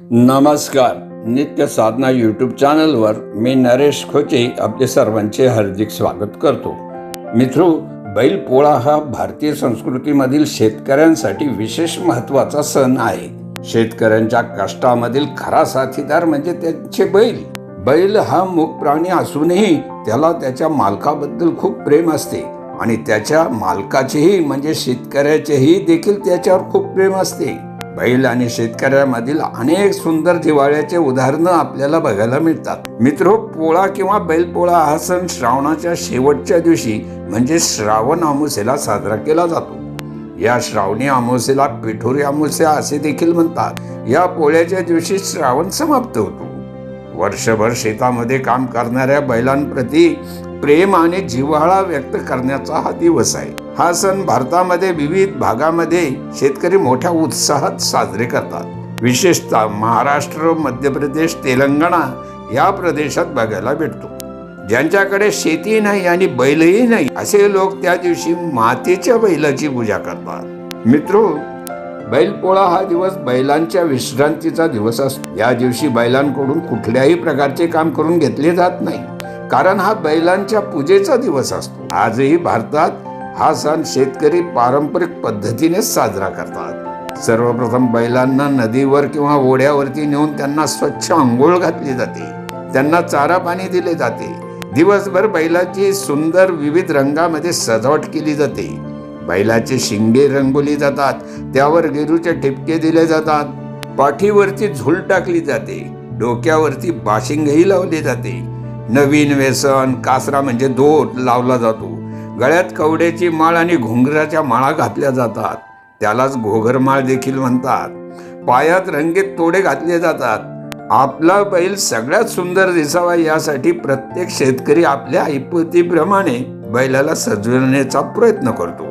नमस्कार. नित्य साधना यूट्यूब चॅनलवर मी नरेश खोचे आपले सर्वांचे हार्दिक स्वागत करतो. मित्रो बैलपोळा हा भारतीय संस्कृतीमधील शेतकऱ्यांसाठी विशेष महत्त्वाचा सण आहे. शेतकऱ्यांच्या कष्टामधील खरा साथीदार म्हणजे त्यांचे बैल. बैल हा मूक प्राणी असूनही त्याला त्याच्या मालकाबद्दल खूप प्रेम असते आणि त्याच्या मालकाचेही म्हणजे शेतकऱ्याचेही देखील त्याच्यावर खूप प्रेम असते. बैल आणि शेतकऱ्यामधील अनेक सुंदर दिवाळ्याचे उदाहरणं आपल्याला बघायला मिळतात. मित्र हो, पोळा किंवा बैलपोळा हा सण श्रावणाच्या शेवटच्या दिवशी म्हणजे श्रावण अमावस्येला साजरा केला जातो. या श्रावणी अमावस्येला पिठोरी अमावस्या असे देखील म्हणतात. या पोळ्याच्या दिवशी श्रावण समाप्त होतो. वर्षभर शेतामध्ये काम करणाऱ्या बैलांप्रती प्रेम आणि जिव्हाळा व्यक्त करण्याचा हा दिवस आहे. हा सण भारतामध्ये विविध भागामध्ये शेतकरी मोठ्या उत्साहात साजरे करतात. विशेषतः महाराष्ट्र मध्य प्रदेश तेलंगणा या प्रदेशात बघायला भेटतो. ज्यांच्याकडे शेती नाही आणि बैलही नाही असे लोक त्या दिवशी मातेच्या बैलाची पूजा करतात. मित्रो बैलपोळा हा दिवस बैलांच्या विश्रांतीचा दिवस असतो. या दिवशी बैलांकडून कुठल्याही प्रकारचे काम करून घेतले जात नाही. कारण हा बैलांच्या पूजेचा दिवस असतो. आजही भारतात हा सण शेतकरी पारंपरिक पद्धतीने साजरा करतात. सर्वप्रथम बैलांना नदीवर किंवा ओढ्यावरती नेऊन त्यांना स्वच्छ आंघोळ घातली जाते. त्यांना चारा पाणी दिले जाते. दिवसभर बैलाची सुंदर विविध रंगामध्ये सजावट केली जाते. बैलाचे शिंगे रंगवली जातात त्यावर गेरूचे ठिपके दिले जातात. पाठीवरती झुल टाकली जाते. डोक्यावरती बाशिंगही लावली जाते. नवीन व्यसन कासरा म्हणजे दोट लावला जातो. गळ्यात कवड्याची माळ आणि घुंगराच्या माळा घातल्या जातात. त्यालाच घोगरमाळ देखील म्हणतात. पायात रंगीत तोडे घातले जातात. आपला बैल सगळ्यात सुंदर दिसावा यासाठी प्रत्येक शेतकरी आपल्या ऐपतीप्रमाणे बैलाला सजवण्याचा प्रयत्न करतो.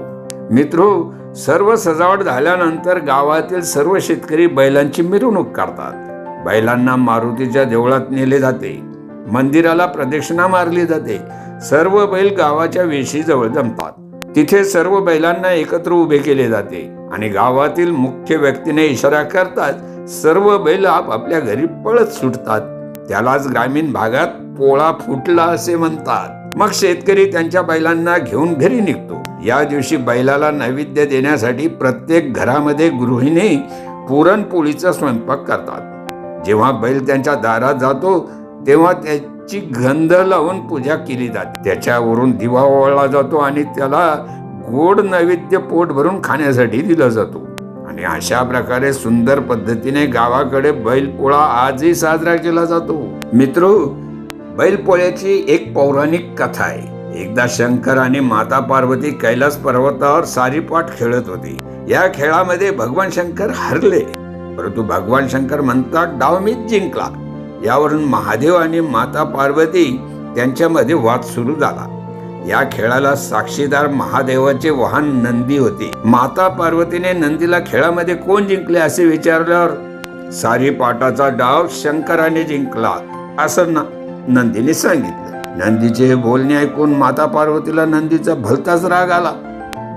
मित्रो सर्व सजावट झाल्यानंतर गावातील सर्व शेतकरी बैलांची मिरवणूक काढतात बैलांना मारुतीच्या देवळात नेले जाते. मंदिराला प्रदक्षिणा मारली जाते. सर्व बैल गावाच्या वेशीजवळ जमतात. तिथे सर्व बैलांना एकत्र उभे केले जाते आणि गावातील मुख्य व्यक्तीने इशारा करतात सर्व बैल आपापल्या घरी पळत सुटतात. त्यालाच ग्रामीण भागात पोळा फुटला असे म्हणतात. मग शेतकरी त्यांच्या बैलांना घेऊन घरी निघतो. या दिवशी बैलाला नैवेद्य देण्यासाठी प्रत्येक घरामध्ये गृहिणी पुरणपोळीचा स्वयंपाक करतात. जेव्हा बैल त्यांच्या दारात जातो तेव्हा त्याची गंध लावून पूजा केली जाते. त्याच्यावरून दिवा ओळला जातो आणि त्याला गोड नैवेद्य पोट भरून खाण्यासाठी दिला जातो. आणि अशा प्रकारे सुंदर पद्धतीने गावाकडे बैलपोळा आजही साजरा केला जातो. मित्र बैलपोळ्याची एक पौराणिक कथा आहे. एकदा शंकर आणि माता पार्वती कैलास पर्वतावर सारीपाठ खेळत होती. या खेळामध्ये भगवान शंकर हरले. परंतु भगवान शंकर म्हणतात डाव मीच जिंकला. यावरून महादेव आणि माता पार्वती त्यांच्यामध्ये वाद सुरू झाला. या खेळाला साक्षीदार महादेवाचे वाहन नंदी होते. माता पार्वतीने नंदीला खेळामध्ये कोण जिंकले असे विचारल्यावर सारी पाटाचा डाव शंकराने जिंकला असं ना नंदीने सांगितलं. नंदीचे हे बोलणे ऐकून माता पार्वतीला नंदीचा भलताच राग आला.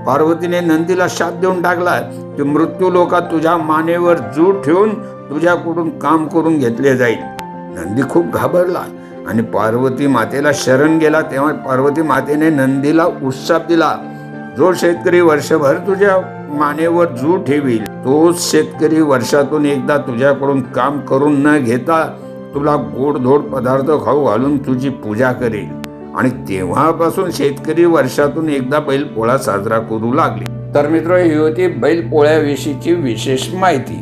पार्वतीने नंदीला शाप देऊन टाकला की मृत्यू लोकात तुझ्या मानेवर जूट ठेवून तुझ्याकडून काम करून घेतले जाईल. नंदी खूप घाबरला आणि पार्वती मातेला शरण गेला. तेव्हा पार्वती मातेने नंदीला उत्साप दिला जो शेतकरी वर्षभर तुझ्या मानेवर जू ठेवील तोच शेतकरी वर्षातून एकदा तुझ्याकडून काम करून न घेता तुला गोडधोड पदार्थ खाऊ घालून तुझी पूजा करेल. आणि तेव्हापासून शेतकरी वर्षातून एकदा बैलपोळा साजरा करू लागले. तर मित्र ही होती बैलपोळ्याविषयीची विशेष माहिती.